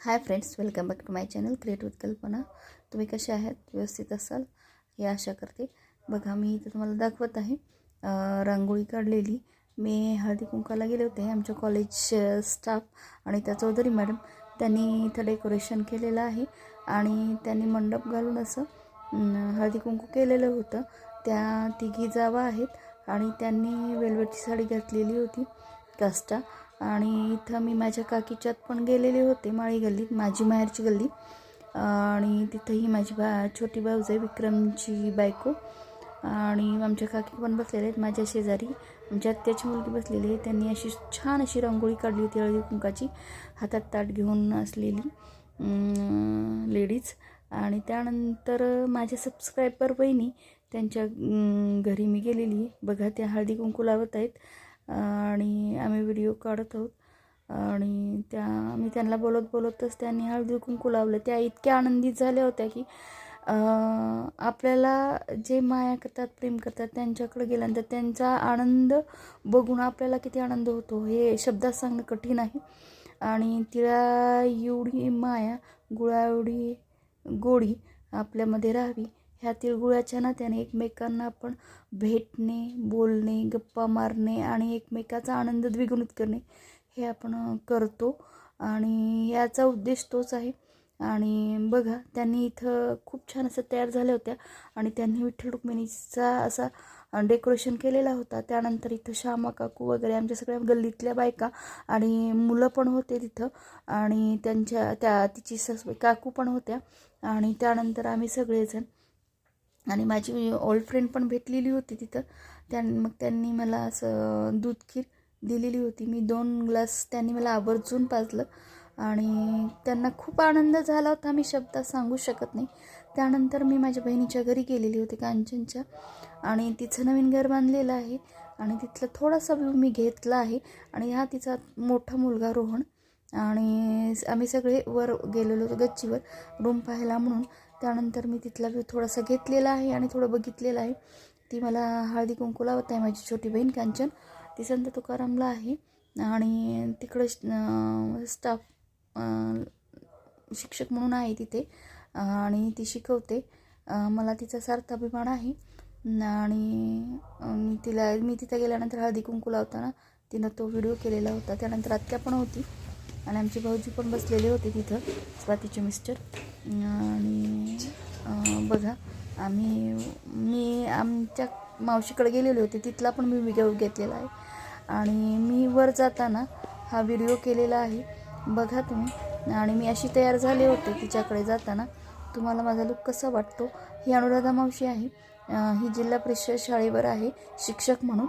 Hi friends welcome back to my channel create with Kalpana. तुम्ही कसे आहात? व्यवस्थित असाल? हे आशा करते. बघा मी इथं तुम्हाला दाखवत आहे. रांगोळी काढलेली. मी हळदी कुंकाला गेले होते. आमच्या कॉलेज स्टाफ आणि त्या चौधरी मॅडम त्यांनी इथं डेकोरेशन केलेलं आहे. आणि त्यांनी मंडप घालून असं हळदीकुंकू हळदी कुंकू केलेलं होतं. त्या तिघी जावा आहेत. आणि त्यांनी वेलवेटची साडी घातलेली होती कास्टा आणि इथं मी माझ्या काकीच्यात पण गेलेले होते माळी गल्लीत माझी माहेरची गल्ली. आणि तिथंही माझी बा छोटी भाऊज आहे विक्रमची बायको. आणि आमच्या काकी पण बसलेले आहेत माझ्या शेजारी. आमच्या आत्याची मुलगी बसलेली आहे त्यांनी अशी छान अशी रांगोळी काढली होती हळदी कुंकाची. हातात ताट घेऊन असलेली लेडीज. आणि त्यानंतर माझ्या सबस्क्रायबर बहिणी त्यांच्या घरी मी गेलेली आहे. बघा त्या हळदी कुंकू लावत आहेत. आणि आम्ही व्हिडिओ काढत आहोत. आणि त्या मी त्यांना बोलत बोलतच त्यांनी हळदी कुंकू लावलं. त्या इतक्या आनंदित झाल्या होत्या की आपल्याला जे माया करतात प्रेम करतात त्यांच्याकडे गेल्यानंतर त्यांचा आनंद बघून आपल्याला किती आनंद होतो हे शब्दात सांगणं कठीण आहे. आणि तिला एवढी माया गुळा एवढी गोडी आपल्यामध्ये राहावी. ह्या तिळगुळाच्या नात्याने एकमेकांना आपण भेटणे बोलणे गप्पा मारणे आणि एकमेकाचा आनंद द्विगुणित करणे हे आपण करतो. आणि याचा उद्देश तोच आहे. आणि बघा त्यांनी इथं खूप छान असं तयार झाल्या होत्या. आणि त्यांनी विठ्ठल रुक्मिणीचा असा डेकोरेशन केलेला होता. त्यानंतर इथं श्यामा काकू वगैरे आमच्या सगळ्या गल्लीतल्या बायका आणि मुलं पण होते तिथं. आणि त्यांच्या त्या तिची सस काकू पण होत्या. आणि त्यानंतर आम्ही सगळेजण आणि माझी ओल्ड फ्रेंड पण भेटलेली होती तिथं. त्यां मग त्यांनी मला असं दूध खीर दिलेली होती. मी दोन ग्लास त्यांनी मला आवर्जून पाजलं. आणि त्यांना खूप आनंद झाला होता. मी शब्दात सांगू शकत नाही. त्यानंतर मी माझ्या बहिणीच्या घरी गेलेली होती कांचनच्या. आणि तिचं नवीन घर बांधलेलं आहे. आणि तिथला थोडासा व्ह्यू मी घेतला आहे. आणि हा तिचा मोठा मुलगा रोहन. आणि आम्ही सगळे वर गेलेलो होतो गच्चीवर रूम पाहायला म्हणून. त्यानंतर मी तिथला व्ह्यू थोडासा घेतलेला आहे आणि थोडं बघितलेलं आहे. ती मला हळदी कुंकू लावत आहे माझी छोटी बहीण कांचन. ती संत तुकारामला आहे. आणि तिकडं स्टाफ शिक्षक म्हणून आहे तिथे. आणि ती शिकवते. मला तिचा सार्थ अभिमान आहे. आणि तिला मी तिथं गेल्यानंतर हळदी कुंकू लावताना तिनं तो व्हिडिओ केलेला होता. त्यानंतर आत्या पण होती. आणि आमचे भाऊजी पण बसलेले होते तिथं स्वातीचे मिस्टर आणि बघा आम्ही मी आमच्या मावशीकडे गेलेले होते तिथला पण मी व्हिडिओ घेतलेला आहे. आणि मी वर जाताना हा व्हिडिओ केलेला आहे. बघा तुम्ही. आणि मी अशी तयार झाले होते तिच्याकडे जाताना. तुम्हाला माझा लुक कसा वाटतो? ही अनुराधा मावशी आहे. ही जिल्हा परिषद शाळेवर आहे शिक्षक म्हणून.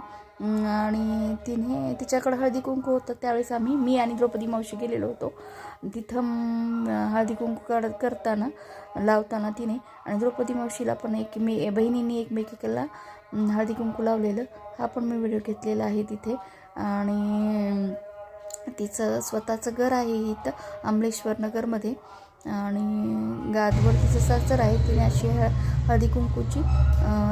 आणि तिने तिच्याकडे हळदी कुंकू होतं. त्यावेळेस आम्ही मी आणि द्रौपदी मावशी गेलेलो होतो. तिथं हळदी कुंकू काढ करताना लावताना तिने आणि द्रौपदी मावशीला पण एक मे बहिणींनी एकमेकीला हळदी कुंकू लावलेलं. हा पण मी व्हिडिओ घेतलेला आहे तिथे. आणि तिचं स्वतःचं घर आहे इथं अमलेश्वर नगरमध्ये. आणि गादवर तिचं सासर आहे तिने अशी हळदी कुंकूची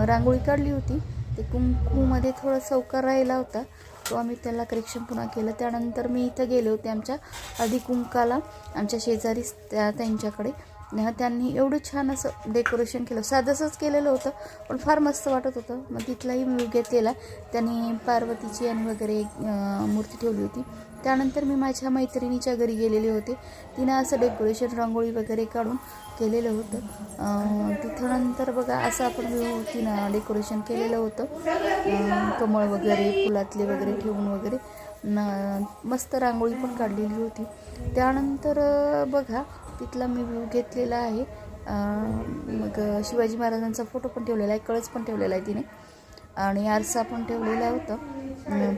रांगोळी काढली होती. ते कुंकूमध्ये थोडा सौकार राहिला होता. तो आम्ही त्याला करेक्शन पुन्हा केलं. त्यानंतर मी इथं गेले होते आमच्या हळदी कुंकाला. आमच्या शेजारीच त्या त्यांच्याकडे. त्यांनी एवढं छान असं डेकोरेशन केलं. साधंसंच केलेलं होतं पण फार मस्त वाटत होतं. मग तिथलाही मी घेतलेला त्यांनी पार्वतीची आणि वगैरे मूर्ती ठेवली होती. त्यानंतर मी माझ्या मैत्रिणीच्या घरी गेलेले होते. तिनं असं डेकोरेशन रांगोळी वगैरे काढून केलेलं होतं. तिथं नंतर बघा असं आपण व्यू तिनं डेकोरेशन केलेलं होतं. कमळ वगैरे फुलातले वगैरे ठेवून वगैरे. न मस्त रांगोळी पण काढलेली होती. त्यानंतर बघा तिथला मी व्ह्यू घेतलेला आहे. मग शिवाजी महाराजांचा फोटो पण ठेवलेला आहे कळस पण ठेवलेला आहे तिने. आणि आरसा पण ठेवलेला होता.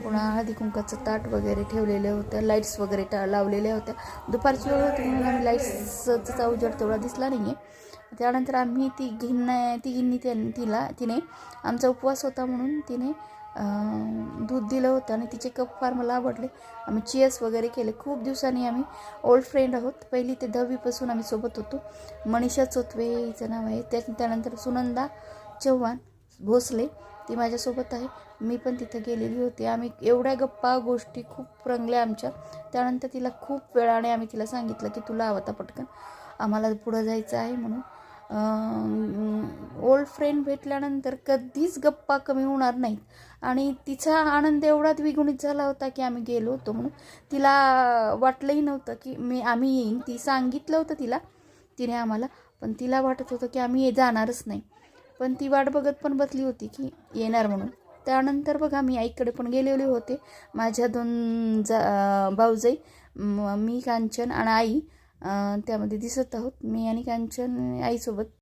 पुन्हा हळदी कुंकाचं ताट वगैरे ठेवलेलं होतं लाईट्स वगैरे टा लावलेल्या होत्या. दुपारची वेळ होती म्हणून आम्ही लाईट्सचा उजेड तेवढा दिसला नाही आहे त्यानंतर आम्ही ती घिन्न तिघींनी त्यां तिला तिने आमचा उपवास होता म्हणून तिने दूध दिलं होतं आणि तिचे कप फार मला आवडले. आम्ही चियर्स वगैरे केले. खूप दिवसांनी आम्ही ओल्ड फ्रेंड आहोत. पहिली ते दहावीपासून आम्ही सोबत होतो. मनीषा चोतवे हिचं नाव आहे. त्या त्यानंतर सुनंदा चव्हाण भोसले ती माझ्यासोबत आहे. मी पण तिथं गेलेली होती. आम्ही एवढ्या गप्पा गोष्टी खूप रंगल्या आमच्या. त्यानंतर तिला खूप वेळाने आम्ही तिला सांगितलं की तुला आवता पटकन. आम्हाला पुढं जायचं आहे म्हणून. ओल्ड फ्रेंड भेटल्यानंतर कधीच गप्पा कमी होणार नाहीत. आणि तिचा आनंद एवढा द्विगुणित झाला होता की आम्ही गेलो होतो म्हणून. तिला वाटलंही नव्हतं की मी आम्ही येईन. ती सांगितलं होतं तिला. तिने आम्हाला पण तिला वाटत होतं की आम्ही जाणारच नाही. पण ती वाट बघत पण बसली होती की येणार म्हणून. त्यानंतर बघा मी आईकडे पण गेलेले होते. माझ्या दोन जा भाऊजाई मी कांचन आणि आई त्यामध्ये दिसत आहोत. मी आणि कांचन आईसोबत